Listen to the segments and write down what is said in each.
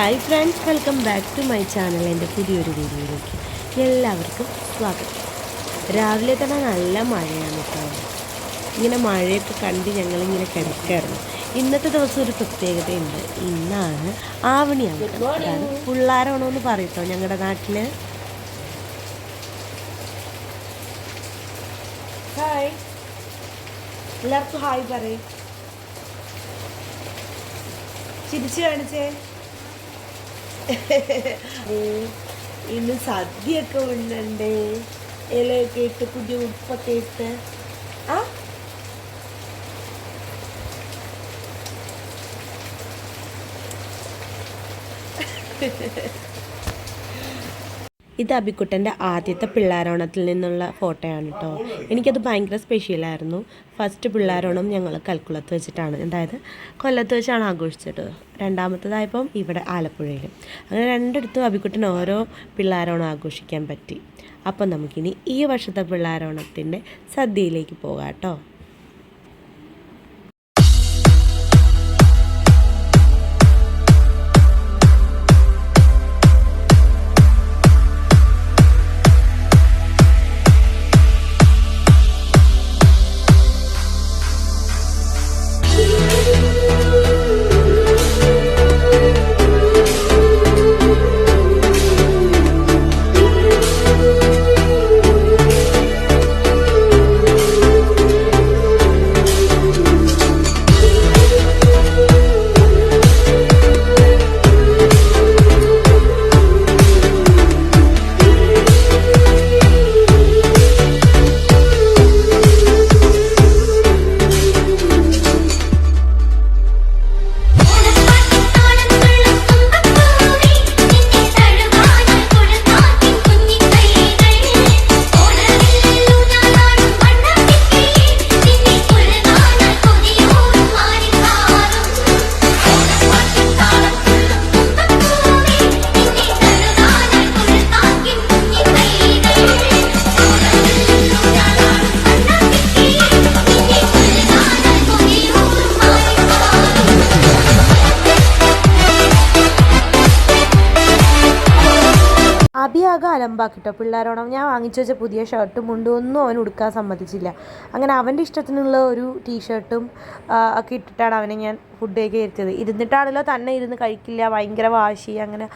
Hi friends welcome back to my channel. എന്റെ പുതിയൊരു വീഡിയോയിലേക്ക് എല്ലാവർക്കും സ്വാഗതം. രാവിലെ തന്നെ നല്ല മഴയാണ് കേട്ടോ. ഇങ്ങനെ മഴയൊക്കെ കണ്ട് ഞങ്ങളിങ്ങനെ കിടക്കായിരുന്നു. ഇന്നത്തെ ദിവസം ഒരു പ്രത്യേകതയുണ്ട്. ഇന്നാണ് ആവണിയാണ് അതാണ് എന്ന് പറയട്ടോ ഞങ്ങളുടെ നാട്ടിൽ ഹായ് എല്ലാവർക്കും ഹായ് പറയും. ചിരിച്ചു കാണിച്ചേ. ഇന്ന് സദ്യയൊക്കെ ഉണ്ടേ ഇലയൊക്കെ ഇട്ട് പുതിയ ഉപ്പൊക്കെ ഇട്ട്. ആ? ഇത് അബിക്കുട്ടന്റെ ആദ്യത്തെ പിള്ളാരോണത്തിൽ നിന്നുള്ള ഫോട്ടോയാണ് കേട്ടോ. എനിക്കത് ഭയങ്കര സ്പെഷ്യലായിരുന്നു. ഫസ്റ്റ് പിള്ളാരോണം ഞങ്ങൾ കൽക്കുളത്ത് വെച്ചിട്ടാണ്. അതായത് കൊല്ലത്ത് വെച്ചാണ് ആഘോഷിച്ചത്. രണ്ടാമത്തതായപ്പം ഇവിടെ ആലപ്പുഴയിൽ. അങ്ങനെ രണ്ടിടത്തും അബിക്കുട്ടൻ ഓരോ പിള്ളാരോണം ആഘോഷിക്കാൻ പറ്റി. അപ്പം നമുക്കിനി ഈ വർഷത്തെ പിള്ളാരോണത്തിന്റെ സദ്യയിലേക്ക് പോകാം കേട്ടോ. അബിയാകെ അലമ്പാക്കിട്ടോ. പിള്ളേരോണം ഞാൻ വാങ്ങിച്ചു വെച്ച പുതിയ ഷർട്ടും മുണ്ടും ഒന്നും അവൻ ഉടുക്കാൻ സമ്മതിച്ചില്ല. അങ്ങനെ അവന്റെ ഇഷ്ടത്തിനുള്ള ഒരു ടീഷർട്ടും ഒക്കെ ഇട്ടിട്ടാണ് അവനെ ഞാൻ ഫുഡ് കഴിക്കാൻ ഇരുത്തിയത് ഇരുന്നിട്ടാണല്ലോ തന്നെ ഇരുന്ന് കഴിക്കില്ല ഭയങ്കര വാശി അങ്ങനെ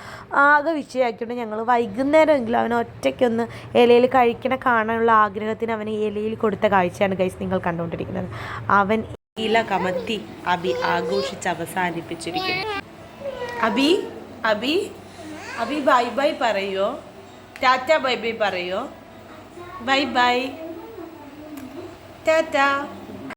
ആകെ വിഷയമാക്കിയിട്ട് ഞങ്ങൾ വൈകുന്നേരമെങ്കിലും അവനെ ഒറ്റയ്ക്കൊന്ന് ഇലയിൽ കഴിക്കണ കാണാനുള്ള ആഗ്രഹത്തിന് അവന് ഇലയിൽ കൊടുത്ത കാഴ്ചയാണ് ഗൈസ് നിങ്ങൾ കണ്ടുകൊണ്ടിരിക്കുന്നത്. അവൻ ഇല കമത്തി അബി ആഘോഷിച്ച് അവസാനിപ്പിച്ചിരിക്കുന്നു. അബി അബി. അബി ബൈ ബൈ പറയോ? ടാറ്റ ബൈ ബൈ പറയോ? Bye bye Tata.